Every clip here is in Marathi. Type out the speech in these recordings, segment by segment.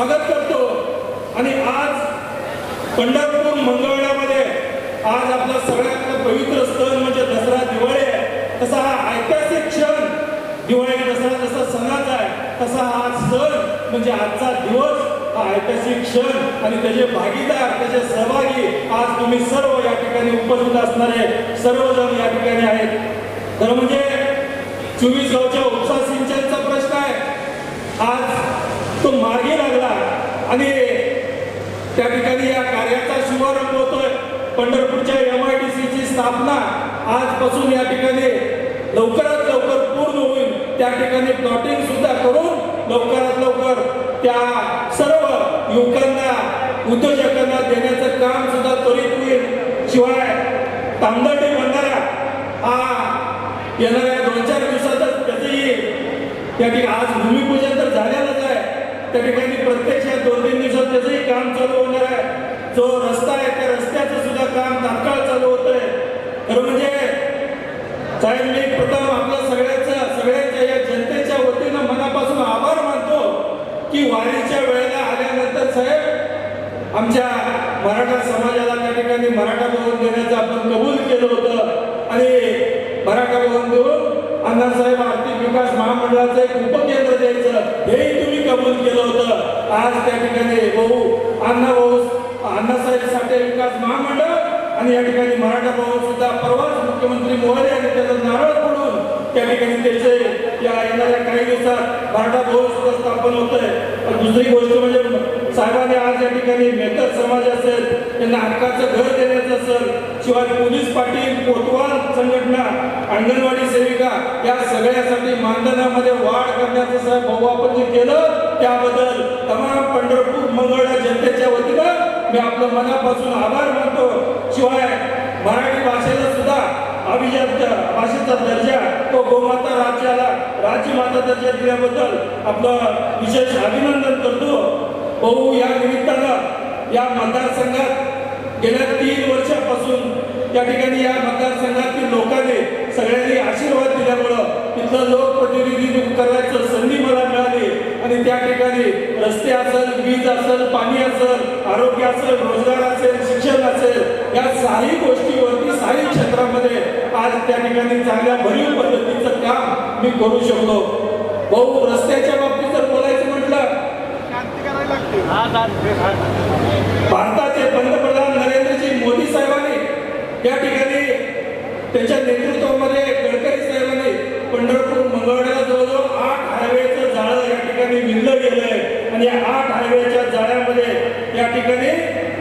स्वागत करतो. आणि आज पंढरपूर मंगळवेढ्यामध्ये आज आपला सगळ्यात पवित्र स्थळ म्हणजे दसरा दिवाळी आहे. तसा हा ऐतिहासिक क्षण दिवाळी दसरा जसा सणाचा आहे तसा हा सण म्हणजे आजचा दिवस हा ऐतिहासिक क्षण. आणि त्याचे भागीदार त्याचे सहभागी आज तुम्ही सर्व या ठिकाणी उपस्थित असणारे सर्वजण या ठिकाणी आहेत. खरं म्हणजे चोवीस गावच्या उपसा सिंचनचा प्रश्न आहे. आज आणि त्या ठिकाणी या कार्याचा शुभारंभ होतोय. पंढरपूरच्या एम आय डी सीची स्थापना आजपासून या ठिकाणी लवकरात लवकर पूर्ण होईल. त्या ठिकाणी प्लॉटिंग सुद्धा करून लवकरात लवकर त्या सर्व युवकांना उद्योजकांना देण्याचं काम सुद्धा त्वरित होईल. शिवाय तांदडी बंधारा हा येणाऱ्या दोन चार दिवसातच त्याचं येईल त्या ठिकाणी आज भूमिपूजन तर झालेलंच आहे. त्या ठिकाणी प्रत्यक्षात दोन तीन दिवसात त्याचंही काम चालू होणार आहे. जो रस्ता आहे त्या रस्त्याचं सुद्धा काम तात्काळ चालू होत आहे खरं म्हणजे साहेब मी प्रथम आपल्या सगळ्याचं सगळ्यांच्या या जनतेच्या वतीनं मनापासून आभार मानतो की वारीच्या वेळेला आल्यानंतर साहेब आमच्या मराठा समाजाला त्या ठिकाणी मराठा भवन देण्याचं आपण कबूल केलं होतं. आणि मराठा भवन देऊन अण्णासाहेब आर्थिक विकास महामंडळाचं एक उपकेंद्र द्यायचं. हेही तुम्ही कबूल केलं होतं. आज त्या ठिकाणी भाऊ अण्णा भाऊ अण्णासाहेब साठे विकास महामंडळ आणि या ठिकाणी मराठा भाऊ सुद्धा परवाच मुख्यमंत्री मोहरे यांनी त्याचं नारळ फोडून त्या ठिकाणी त्याचे या येणाऱ्या काही दिवसात मराठा भाऊ सुद्धा स्थापन होत आहे दुसरी गोष्ट म्हणजे साहेबांनी आज या ठिकाणी मेहतर समाज असेल त्यांना हक्काचं घर देण्याचं असेल शिवाय पोलीस पाटील कोतवाल संघटना अंगणवाडी सेविका या सगळ्यासाठी मानधनामध्ये वाढ करण्याचं साहेब भाऊ आपण जे केलं त्याबद्दल तमाम पंढरपूर मंगळा जनतेच्या वतीनं मी आपलं मनापासून आभार मानतो. शिवाय मराठी भाषेला सुद्धा अभिजात भाषेचा दर्जा तो गोमाता राज्याला राज्यमाता दर्जा दिल्याबद्दल आपलं विशेष अभिनंदन करतो. भाऊ या निमित्तानं या मतदारसंघात गेल्या तीन वर्षापासून त्या ठिकाणी या मतदारसंघातील लोकांनी सगळ्यांनी आशीर्वाद दिल्यामुळं तिथलं लोकप्रतिनिधी करायचं संधी मला मिळाली. आणि त्या ठिकाणी रस्ते असेल वीज असेल पाणी असेल आरोग्य असेल रोजगार असेल शिक्षण असेल या सारी गोष्टीवरती सारी क्षेत्रामध्ये आज त्या ठिकाणी चांगल्या भरीव पद्धतीचं काम मी करू शकलो भाऊ रस्त्याच्या बाबतीत जर बोलायचं म्हटलं भारताचे पंतप्रधान नरेंद्रजी मोदी साहेबांनी या ठिकाणी त्यांच्या नेतृत्वामध्ये गडकरी साहेबांनी पंढरपूर मंगळवेढ्याला जवळजवळ आठ हायवेचं जाळं या ठिकाणी विणलं गेलंय आणि या आठ हायवेच्या जाळ्यामध्ये या ठिकाणी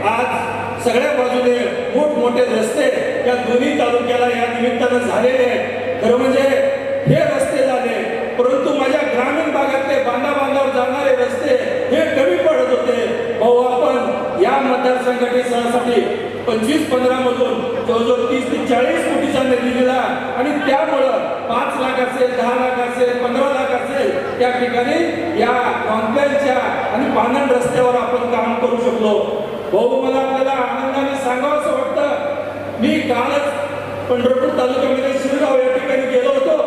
आज सगळ्या बाजूने मोठमोठे रस्ते या दोन्ही तालुक्याला या निमित्तानं झालेले आहेत. खरं म्हणजे हे रस्ते झाले परंतु माझ्या ग्रामीण भागातले बांधा बांधावर जाणारे रस्ते भाऊ आपण या मतदारसंघटनेसाठी पंचवीस पंधरा मधून जवळजवळ तीस ते चाळीस कोटीचा निधी दिला. आणि त्यामुळं पाच लाख असेल दहा लाख असेल पंधरा लाख असेल त्या ठिकाणी या कॉम्प्लेनच्या आणि पानन रस्त्यावर आपण काम करू शकलो. भाऊ मला आपल्याला आनंदाने सांगावं असं वाटतं. मी कालच पंढरपूर तालुक्यामध्ये शिरगाव या ठिकाणी गेलो होतो.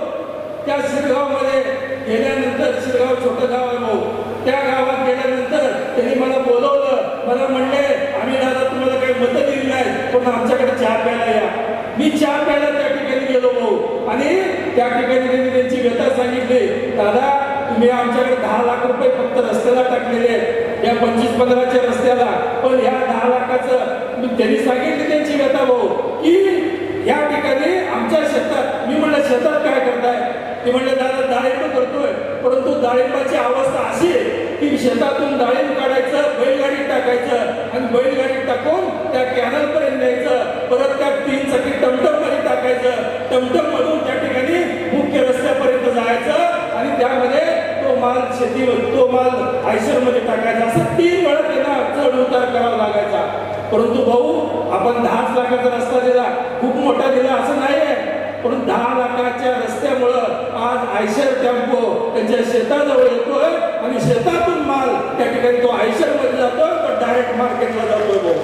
त्या शिरगावमध्ये गेल्यानंतर शिरगाव छोटं गाव आहे भाऊ. त्या गावात गेल्यानंतर त्यांनी मला बोलवलं. मला म्हणले आम्ही दादा तुम्हाला काही मतं दिली नाही पण आमच्याकडे चहा प्यायला या. मी चहा प्यायला त्या ठिकाणी गेलो भाऊ. आणि त्या ठिकाणी त्यांनी त्यांची व्यथा सांगितली दादा तुम्ही आमच्याकडे दहा लाख रुपये फक्त रस्त्याला टाकलेले आहेत. या पंचवीस पंधराच्या रस्त्याला. पण ह्या दहा लाखाचं मी- त्यांनी सांगितली त्यांची व्यथा भाऊ की या ठिकाणी आमच्या शेतात मी म्हणलं शेतात काय करताय? ते म्हणले दादा डाळिंब करतोय. परंतु डाळिंबाची अवस्था अशी आहे की शेतातून डाळिंब काढायचं बैलगाडीत टाकायचं आणि बैलगाडीत टाकून त्या कॅनल पर्यंत न्यायचं. परत त्या तीन चाकी टमटममध्ये टाकायचं. टमटम मधून त्या ठिकाणी मुख्य रस्त्यापर्यंत जायचं आणि त्यामध्ये तो माल शेती तो माल आयशरमध्ये टाकायचा. असं तीन वेळा त्यांना चढ उतार करावा लागायचा. परंतु भाऊ आपण दहाच लाखाचा रस्ता दिला. खूप मोठा दिला असं नाही आहे पण दहा लाखाच्या रस्त्यामुळं आज आयशर टेम्पो त्यांच्या शेताजवळ येतोय आणि शेतातून माल त्या ठिकाणी तो आयशरमध्ये जातोय तो डायरेक्ट मार्केटला जातोय भाऊ.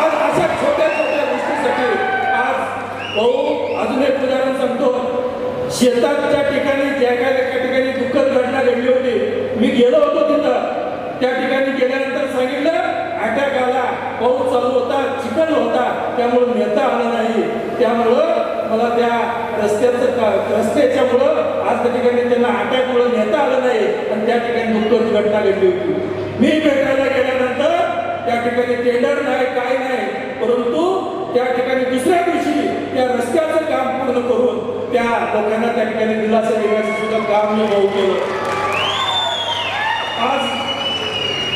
आज अशा छोट्या छोट्या गोष्टीसाठी आज भाऊ अजून एक उदाहरण सांगतो. शेताच्या ठिकाणी ज्या काय एका ठिकाणी दुःखद घटना घडली होती मी गेलो होतो तिथं. अटॅक आला पाऊस चालू होता चिखल होता त्यामुळं नेता आला नाही. त्यामुळं मला त्या रस्त्याचं रस्त्याच्यामुळं आज त्या ठिकाणी त्यांना अटॅकमुळं नेता आलं नाही. आणि त्या ठिकाणी दुःखद घटना घडली होती. मी भेटायला गेल्यानंतर त्या ठिकाणी टेंडर नाही काय नाही. परंतु त्या ठिकाणी दुसऱ्या दिवशी त्या रस्त्याचं काम पूर्ण करून त्या लोकांना त्या ठिकाणी दिलासा देण्याचं सुद्धा काम मी भाऊ केलं. आज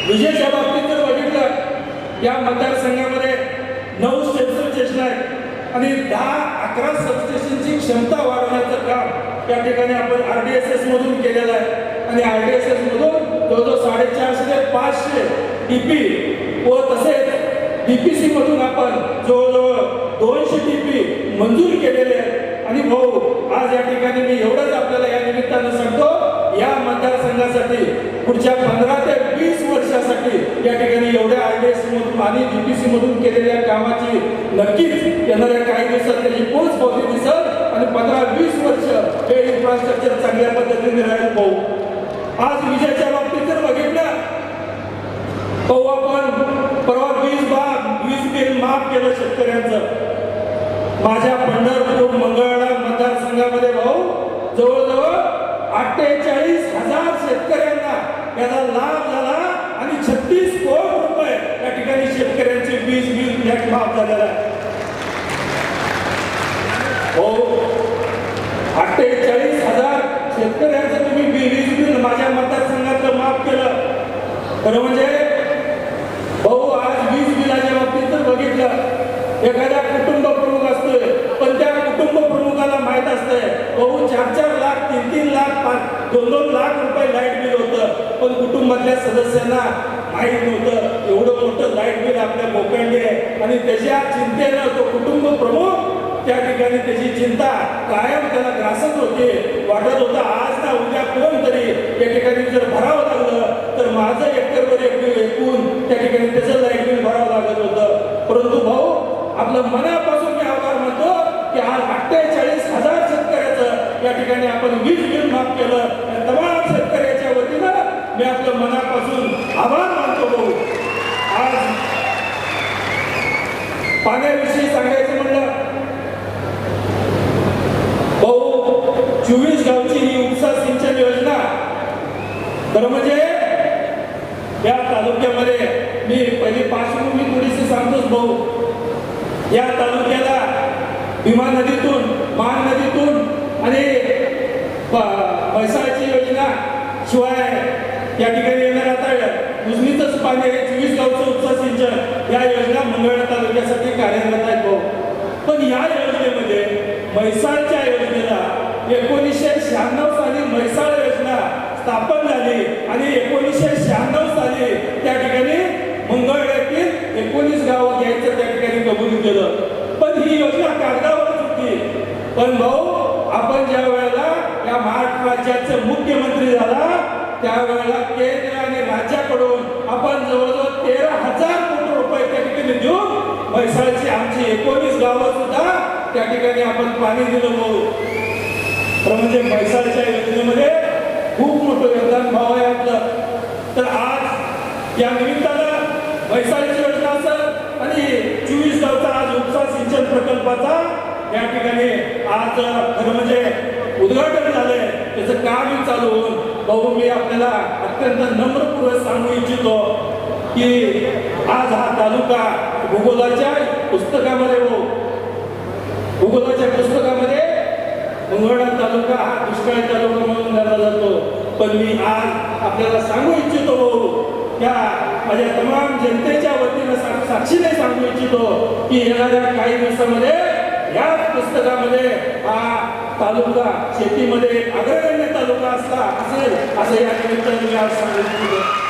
विजेच्या बाबतीत जर या मतदारसंघामध्ये नऊ सेन्सर स्टेशन आहेत आणि दहा अकरा सबस्टेशनची क्षमता वाढवण्याचं काम या ठिकाणी आपण आर डी एस एस मधून केलेलं आहे. आणि आर डी एस एस मधून जवळजवळ साडेचारशे ते पाचशे डीपी व तसेच डी पी मधून आपण जवळजवळ दोनशे डी पी मंजूर केलेले आहेत. आणि भाऊ आज या ठिकाणी मी एवढंच आपल्याला या निमित्तानं सांगतो या मतदारसंघासाठी पुढच्या पंधरा ते वीस वर्षासाठी या ठिकाणी एवढ्या आय डी एस मधून आणि जीपीसी मधून केलेल्या कामाची नक्कीच येणाऱ्या काही दिवसात त्याची पोच पावती दिसत आणि पंधरा वीस वर्ष हे इन्फ्रास्ट्रक्चर चांगल्या पद्धतीने राहील भाऊ. आज विजेच्या बाबतीत जर बघितलं पाहू आपण परवा वीज बाग वीज बिल माफ केलं शेतकऱ्यांचं. माझ्या पंढरपूर मंगळवेढा मतदारसंघामध्ये भाऊ जवळजवळ अठ्ठेचाळीस हजार शेतकऱ्यांना याचा लाभ वीज बिल थेट माफ झालेला आहे. हो. अठ्ठेचाळीस हजार शेतकऱ्यांचं तुम्ही बी- वीज बिल माझ्या मतदारसंघातलं माफ केलं. तर म्हणजे भाऊ आज वीज बिलाच्या बाबतीत तर बघितलं एखाद्या कुटुंब प्रमुख असतोय पण त्या कुटुंब प्रमुखाला माहीत असतंय भाऊ चार चार लाख तीन तीन लाख पाच दोन दोन लाख रुपये लाइट बिल होतं पण कुटुंबातल्या सदस्यांना काही नव्हतं एवढं मोठं लाइट बिल आपल्या बोकांडी आहे. आणि त्याच्या चिंतेनं तो कुटुंब प्रमुख त्या ठिकाणी त्याची चिंता कायम त्याला ग्रासत होते वाटत होतं आज ना उद्या कोण तरी या ठिकाणी जर भरावं लागलं तर माझं एकरवर एक एकूण त्या ठिकाणी त्याचं लाइट बिल भरावं लागत होतं. परंतु भाऊ आपलं मनापासून मी आभार मानतो की आज अठ्ठेचाळीस हजार शेतकऱ्याचं या ठिकाणी आपण वीज बिल माफ केलं. तमाम शेतकऱ्याच्या वतीनं मी आपलं मनापासून आभार मानतो भाऊ. आज पाण्याविषयी सांगायचं म्हणलं भाऊ चोवीस गावची ही उपसा सिंचन योजना तर म्हणजे या तालुक्यामध्ये मी पहिली पार्श्वभूमी थोडीशी सांगतोच भाऊ. या तालुक्याला भीमा नदीतून मान नदीतून आणि पैसाची योजना शिवाय या ठिकाणी येणार आता उजनीचंच पाणी आहे चोवीस गावचं उपसा सिंचन. या योजना मंगळ तालुक्यासाठी कार्यरत आहेत भाऊ. पण या योजनेमध्ये म्हैसाळच्या योजनेला एकोणीसशे शहाण्णव साली म्हैसाळ योजना स्थापन झाली आणि एकोणीसशे शहाण्णव साली त्या ठिकाणी मंगळवेढ्यातील एकोणीस गाव घ्यायचं त्या ठिकाणी कबूल केलं. पण ही योजना कागदावरच होती पण भाऊ आपण ज्या वेळेला या महाराष्ट्र राज्याचे मुख्यमंत्री झाला त्यावेळेला केंद्र आणि राज्याकडून आपण जवळजवळ तेरा हजार कोटी रुपये त्या ठिकाणी देऊन म्हैसाळची आमची एकोणीस गावं सुद्धा त्या ठिकाणी आपण पाणी दिलं भाऊ. तर म्हणजे म्हैसाळच्या योजनेमध्ये खूप मोठं योगदान भाव आहे आपलं. तर आज या निमित्तानं म्हैसाळची योजना असेल आणि चोवीस गावचा आज उपसा सिंचन प्रकल्पाचा या ठिकाणी आज खरं म्हणजे उद्घाटन झालंय. त्याचं कामही चालू होऊन भाऊ मी आपल्याला अत्यंत नम्रपूर्वक सांगू इच्छितो की आज हा तालुका भूगोलाच्या पुस्तकामध्ये हो. भूगोलाच्या पुस्तकामध्ये मंगळवेढा तालुका हा दुष्काळी तालुका म्हणून धरला जातो. पण मी आज आपल्याला सांगू इच्छितो हो. त्या माझ्या तमाम जनतेच्या वतीनं साक्षीने सांगू इच्छितो की येणाऱ्या काही दिवसामध्ये याच पुस्तकामध्ये हा तालुका शेतीमध्ये एक अग्रगण्य तालुका असला असेल असं या निमित्ताने मी आज सांगितलं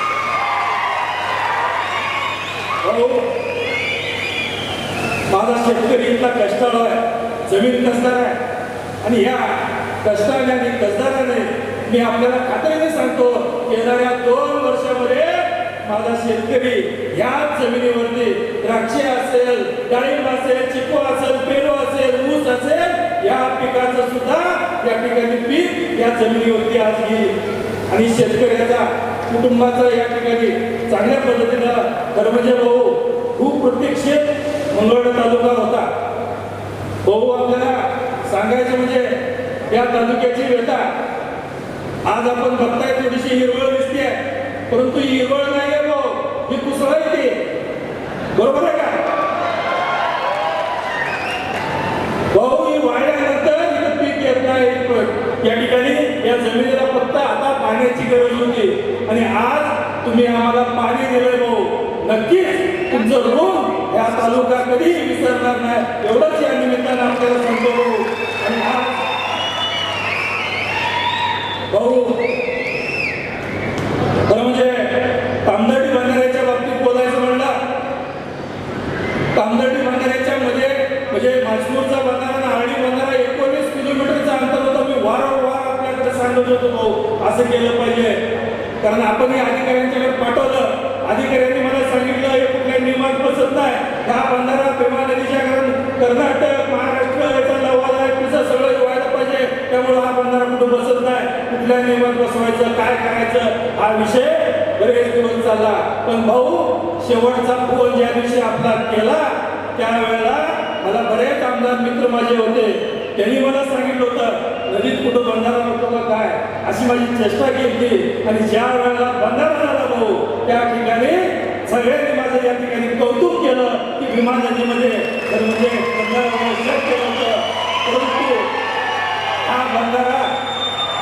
माझा शेतकरी इतका कष्टाळू आहे जमीन कसदार आहे. आणि या कष्टाने आणि कसदाराने मी आपल्याला खात्रीने सांगतो येणाऱ्या दोन वर्षामध्ये माझा शेतकरी याच जमिनीवरती द्राक्षे असेल डाळिंब असेल चिकू असेल पेरू असेल ऊस असेल या पिकाचं सुद्धा या ठिकाणी पीक या जमिनीवरती आज घेईल आणि शेतकऱ्याचा कुटुंबाचं या ठिकाणी चांगल्या पद्धतीनं खरं भाऊ खूप प्रतीक्षित मंगळवेढा तालुका होता. भाऊ आपल्याला सांगायचं म्हणजे या तालुक्याची व्यथा. आज आपण बघताय थोडीशी हिरवळ दिसते परंतु ही हिरवळ नाही आहे भाऊ. ही कुसळ आहे ती. बरोबर आहे का? भाऊ ही वाढल्यानंतर इथं पीक येत नाही या ठिकाणी या जमिनीला फक्त आता पाण्याची गरज होती. आणि आज तुम्ही आम्हाला पाणी दिलंय भाऊ. नक्कीच तुमचं ऋण या तालुका कधी विसरणार नाही. एवढंच या निमित्तानं आपल्याला सांगतो भाऊ. आणि आज भाऊ खरं म्हणजे तामदर्डी बंधाऱ्याच्या बाबतीत बोलायचं म्हणलं तामदर्डी बंधाऱ्याच्या मध्ये म्हणजे मासपूरचा बंधारा आणि आळणी बंधारा एकोणीस किलोमीटरचा अंतर होतं मी वारंवार आपल्याकडे सांगत होतो भाऊ असं केलं पाहिजे. कारण आपण या अधिकाऱ्यांच्याकडे पाठवलं. अधिकाऱ्यांनी मला सांगितलं हे कुठल्या नियमात बसत नाही. हा बंधारा भीमा नदीच्या कारण कर्नाटक महाराष्ट्र याचा लवाद आहे. तिचं सगळं व्हायला पाहिजे. त्यामुळे हा बंधारा कुठं बसत नाही. कुठल्या नियमात बसवायचं काय करायचं हा विषय बरेच दिवस चालला. पण भाऊ शेवटचा फोन ज्या दिवशी आपला केला त्यावेळेला मला बरेच आमदार मित्र माझे होते. त्यांनी मला सांगितलं होतं नदीत कुठं बंधारा नव्हतं का काय? अशी माझी चेष्टा केली. आणि ज्या वेळेला बंधारा झाला भाऊ त्या ठिकाणी सगळ्यांनी माझं या ठिकाणी कौतुक केलं की भीमा नदीमध्ये तर म्हणजे बंधारा होणं परंतु हा बंधारा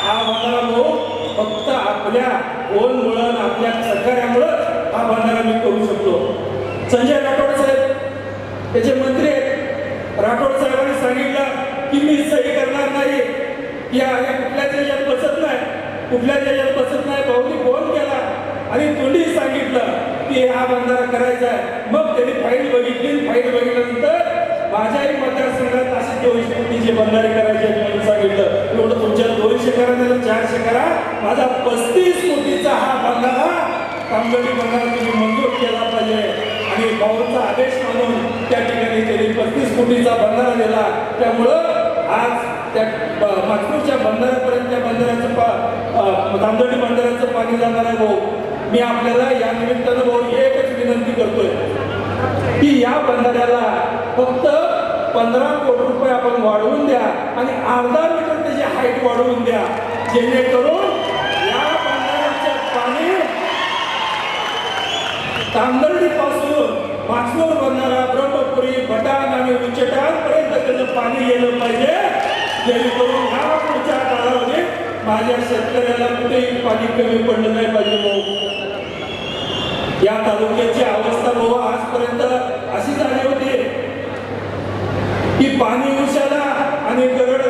हा बंधारा भाऊ फक्त आपल्या ओन वळण आपल्या सहकार्यामुळं हा बंधारा मी करू शकतो संजय राठोड साहेब त्याचे मंत्री आहेत. राठोड साहेबांनी सांगितलं की मी सही करणार नाही. या या कुठल्याच याच्यात बसत नाही. कुठल्याच याच्यात बसत नाही. भाऊनी फोन केला आणि तोंडी सांगितलं की हा बंधारा करायचा आहे. मग त्यांनी फाईल बघितली फाईल बघितल्यानंतर माझ्याही मतदारसंघात असे चोवीस कोटीचे बंधारे करायचे म्हणून सांगितलं. एवढं तुमच्या दोनशे करा त्याला चारशे करा माझा पस्तीस कोटीचा हा बंधारा कामगारी बंधारा तुम्ही मंजूर केला पाहिजे. आणि भाऊचा आदेश मानून त्या ठिकाणी त्यांनी पस्तीस कोटीचा बंधारा दिला. त्यामुळं आज त्या ब- मागपूरच्या बंधाऱ्यापर्यंत त्या बंधाऱ्याचं पा तांदळी बंधाऱ्याचं पाणी जाणार आहे भाऊ. मी आपल्याला या निमित्तानं भाऊ एकच विनंती करतोय की या बंधाऱ्याला फक्त पंधरा कोटी रुपये आपण वाढवून द्या आणि अर्धा मीटर त्याची हाईट वाढवून द्या. जेणेकरून या बंधाऱ्याचे पाणी तांदर्डी पासून माचनूर बंधारा ब्रह्मपुरी भटाण आणि उच्चटाणपर्यंत त्याचं पाणी गेलं पाहिजे. जेणेकरून ह्या पुढच्या काळामध्ये माझ्या शेतकऱ्याला कुठेही पाणी कमी पडलं नाही पाहिजे भाऊ. या तालुक्याची अवस्था भाऊ आजपर्यंत अशी झाली होती की पाणी उशाला आणि गरड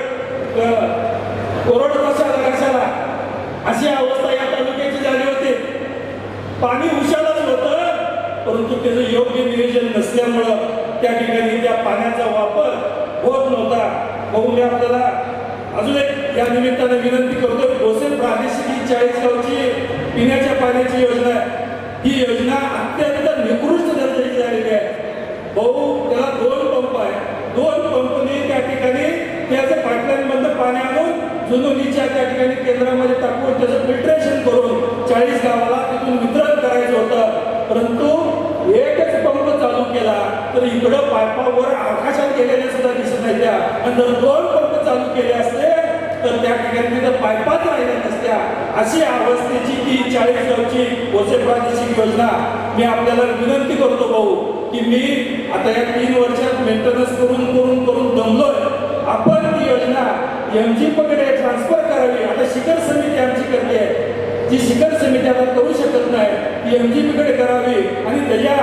कोरड कशाला कशाला अशी अवस्था या तालुक्याची झाली होती. पाणी उशालाच होतं परंतु त्याचं योग्य नियोजन नसल्यामुळं त्या ठिकाणी त्या पाण्याचा वापर होत नव्हता. बघून मी आपल्याला. अजून एक या निमित्ताने विनंती करतो भोसेल प्रादेशिक ही चाळीसगावची पिण्याच्या पाण्याची योजना आहे. ही योजना अत्यंत निकृष्ट दर्जाची झालेली आहे. भाऊ त्याला दोन पंप आहे दोन पंपनी त्या ठिकाणी त्याचं पाटल्यांमधलं पाणी आणून जुनुनीच्या त्या ठिकाणी केंद्रामध्ये टाकून त्याचं फिल्ट्रेशन करून चाळीस गावाला तिथून वितरण करायचं होतं. परंतु एक पंप चालू केला तर इकडं पायपावर आकाशात गेलेल्या सुद्धा दिसत नाही त्या. आणि जर दोन पंप चालू केले असते तर त्या ठिकाणी तर पायपाच राहिल्या नसत्या. अशी अवस्थेची ती चाळीस गावची वसे प्रादेशिक योजना मी आपल्याला विनंती करतो भाऊ की मी आता या तीन वर्षात मेंटेनन्स करून करून करून दमलोय. आपण ती योजना एम जी पकडे ट्रान्सफर करावी. आता शिखर समिती आमची करते. जी शिखर समिती आता करू शकत नाही ती एम जी पकडे करावी. आणि त्याच्या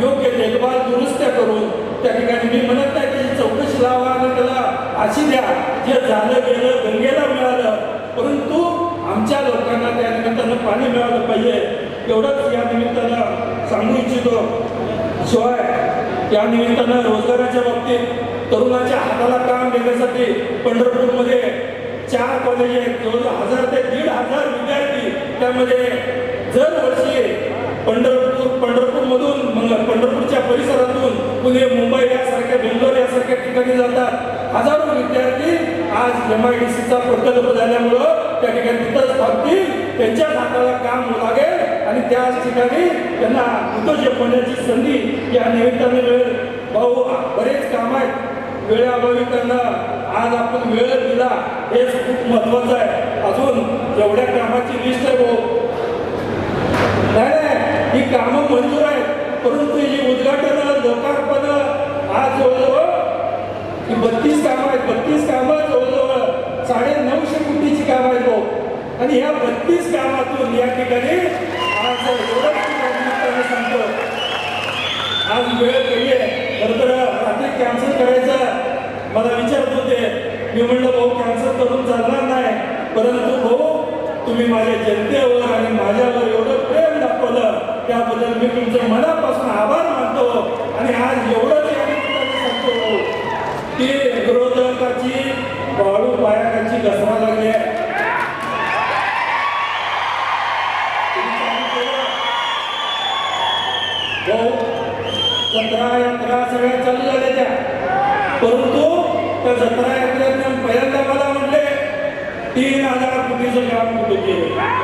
योग्य देखभाल दुरुस्त्या करून त्या ठिकाणी मी म्हणत नाही त्याची चौकशी लावा आणि त्याला अशी द्या. जे झालं गेलं गंगेला मिळालं. परंतु आमच्या लोकांना त्या निमित्तानं पाणी मिळालं पाहिजे. एवढंच या निमित्तानं सांगू इच्छितो. शिवाय या निमित्तानं रोजगाराच्या बाबतीत तरुणाच्या हाताला काम देण्यासाठी पंढरपूरमध्ये चार कॉलेज आहेत. जवळजवळ हजार ते दीड हजार विद्यार्थी त्यामध्ये. दरवर्षी पंढरपूर पंढरपूरमधून मग पंढरपूरच्या परिसरातून पुणे मुंबई यासारख्या बेंगलोर यासारख्या ठिकाणी जातात. हजारो विद्यार्थी आज एम आय डी सीचा प्रकल्प झाल्यामुळं त्या ठिकाणी तिथंच थांबतील. त्यांच्या हाताला काम लागेल आणि त्याच ठिकाणी त्यांना उद्योजक होण्याची संधी या निमित्ताने मिळेल. भाऊ बरेच काम आहेत. वेळाभावी त्यांना आज आपण वेळ दिला. हेच खूप महत्वाचं आहे. अजून एवढ्या कामाची लिस्ट आहे भाऊ. नाही नाही. ही कामं मंजूर आहेत. परंतु ही उद्घाटन लोकार्पण आज जवळजवळ ही बत्तीस कामं आहेत. बत्तीस कामं जवळजवळ साडे नऊशे कोटीची कामं आहेत भाऊ आणि ह्या बत्तीस कामातून या ठिकाणी आज एवढं सांगतो. आज वेळ कमी आहे. खरं तर रात्री कॅन्सल करायचं मला विचारत होते मी म्हणलं भाऊ कॅन्सल करून चालणार नाही. परंतु भाऊ तुम्ही माझ्या जनतेवर आणि माझ्या विरोधकाची वाळू त्यांची घसरा लागली आहे. हो, जत्रा यात्रा सगळ्या चालू झाल्या त्या. परंतु त्या जत्रा यात्रेत पहिल्यांदा मला म्हटले तीन हजार कोटीचं काम कुठे केलं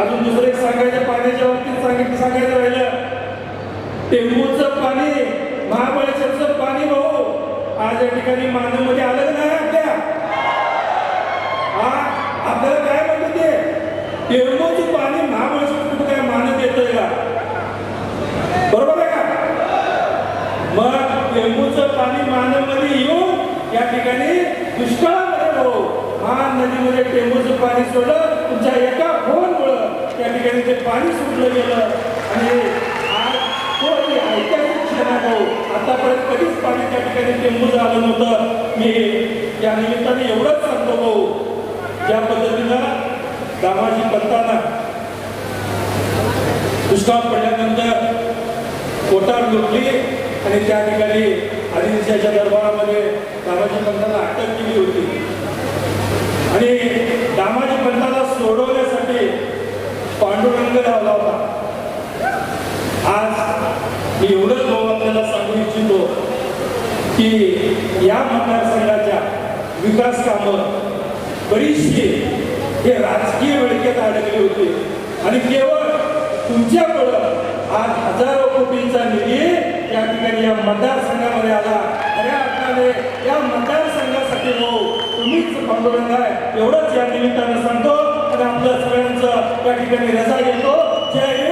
अजून दुसरं एक सांगायचं पाण्याच्या बाबतीत सांगितलं सांगायचं राहिलं. टेंबूचं पाणी महाबळेश्वरचं पाणी भाऊ आज या ठिकाणी मानवमध्ये आलं नाही आपल्या. आपल्याला काय म्हणतं ते? टेंबूचं पाणी महाबळेश्वर कुठं काय मानत येतंय का बरोबर आहे का? मग टेंबूचं पाणी मानवमध्ये येऊन या ठिकाणी दुष्काळामध्ये भाऊ. महान नदीमध्ये टेंबूचं पाणी सोडलं तुमच्या एका फोन त्या ठिकाणी ते पाणी सुटलं गेलं. आणि आज तो ऐतिहासिक क्षण आहे भाऊ. आतापर्यंत कधीच पाणी त्या ठिकाणी टेंबू आलं नव्हतं. मी या निमित्ताने एवढंच सांगतो भाऊ. ज्या पद्धतीनं दामाजी बनताना दुष्काळ पडल्यानंतर कोटार लुटली आणि त्या ठिकाणी आदिवासीच्या दरबारामध्ये दामाजी पंताला अटक केली होती. आणि दामाजी पंताला सोडवल्या पांडुरंग लावला होता. आज मी एवढंच भाऊ आपल्याला सांगू इच्छितो की या मतदारसंघाच्या विकास कामं बरीचशी हे राजकीय वेळकेत अडकले होते. आणि केवळ तुमच्यामुळं आज हजारो कोटींचा निधी या ठिकाणी या मतदारसंघामध्ये आला. खऱ्या अर्थाने या मतदारसंघासाठी भाऊ तुम्हीच पांडुरंग आहे. एवढंच या निमित्तानं सांगतो. आपल्या सगळ्यांचं त्या ठिकाणी रजा घेतो. जय